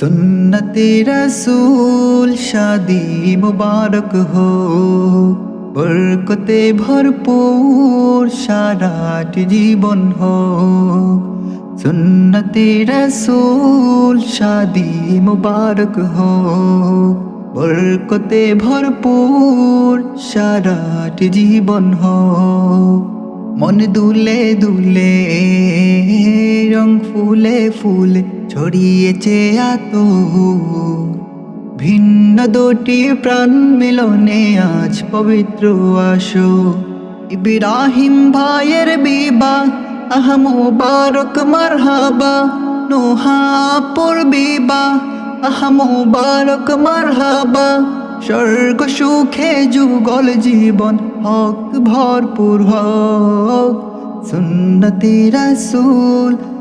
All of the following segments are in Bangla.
সুন্নতে রসুল শাদি মুবারক হো। বরকতে ভরপুর সারাট জীবন হো। সুন্নতে রসুল শাদি মুবারক হো। বরকতে ভরপুর সারাট জীবন হো। মন দুলে দুলে রং ফুলে ফুলে ছড়িয়েছে এত ভিন্ন দুটি প্রাণ মিলনে আজ পবিত্র আসো। ইব্রাহিম ভাইয়ের বিবা আহম বারক মারহাবা নোহাপুর বিবা আহম বারক মারহাবা। স্বর্গ সুখে যুগল জীবন, হক ভরপুর হক। সুন্নতি রসুল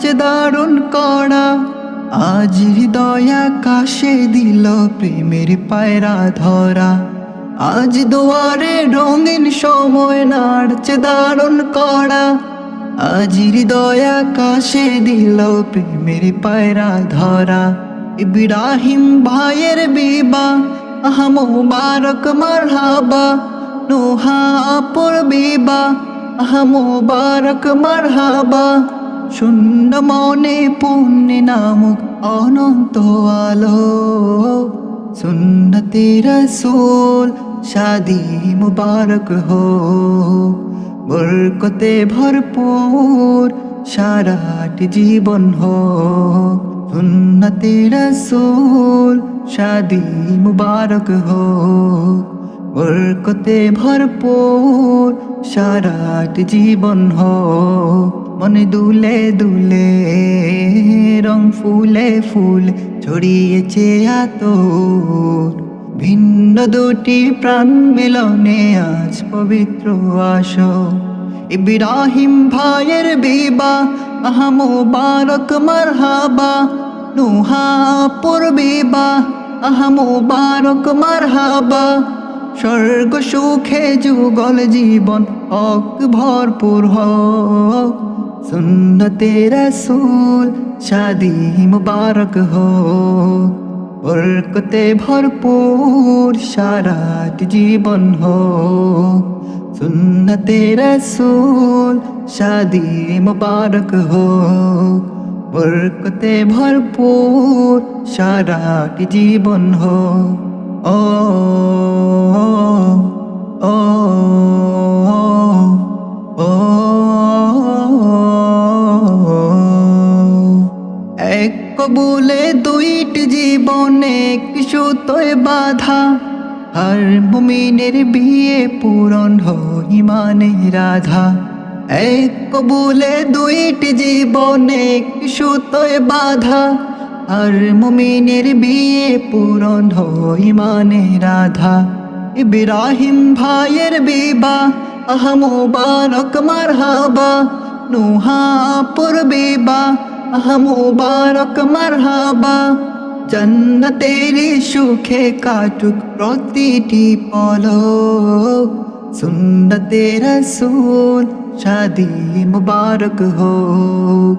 নাড়ছে দারুণ কড়া। আজ হৃদয় আকাশে দিল প্রেমের পায়রা ধরা। আজ দুয়ারে রঙিন সময় নাড়ছে দারুণ কড়া। আজ হৃদয় আকাশে দিল প্রেমের পায়রা ধরা। ইব্রাহিম ভাইয়ের বিবা আহম বারক মারহাবা। নোহা নোহাপুর বিবা আহম বারক মারহাবা। শূন্য মনে পুণ্য নামক অনন্ত আলো। সুন্নতে রসুল শাদি মুবারক হো বরকতে ভরপুর সারাটি জীবন হো সুন্নতে রসুল শাদি মুবারক হো বরকতে ভরপুর সারাটি জীবন হো মনে দুলে দুলে, রং ফুলে ফুল, ছড়িয়েছে আতর। ভিন্ন দুটি প্রাণ মিলনে আজ পবিত্র আসো ইব্রাহিম ভাইয়ের বিবা আহম বারক মারহাবা নুহাপুর বিবা আহম বারক মারহাবা স্বর্গ সুখে যুগল জীবন হক ভরপুর হোক। সুন্নতে রসুল শাদি মুবারক হোক। বরকতে ভরপুর সারাট জীবন হোক। সুন্নতে রসুল শাদি মুবারক হোক। বরকতে ভরপুর সারাট জীবন হোক। ও ও ও কবুলে দুইটি জীবনে একটি সুতোয় বাধা। আর মুমিনের বিয়ে পূরণ হই মানে রাধা। এক কবুলে দুইটি জীবনে একটি সুতোয় বাধা। আর মুমিনের বিয়ে পূরণ হই মানে রাধা। ইব্রাহিম ভাইয়ের বিবা আহম বারক মারহাবা। নুহাপুর বিবা আহম বারক মারহাবা। জন্নতেরি সুখে কাটুক প্রতিটি পল সুন্নতে রসুল শাদি মুবারক হোক।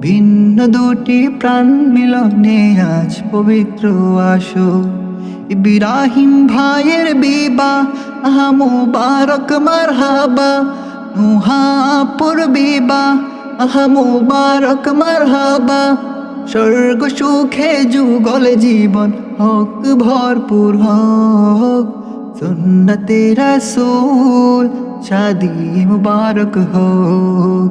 ভিন্ন দুটি প্রাণ মিলনে আজ পবিত্র আসো। ইব্রাহিম ভাইয়ের বিবা আহম বারক মারহাবা। নুহাপুর বিবা আহম বারক মারহাবা। স্বর্গ সুখে যুগল জীবন হক ভরপুর হোক। সুন্নতে রসুল শাদি মুবারক হোক।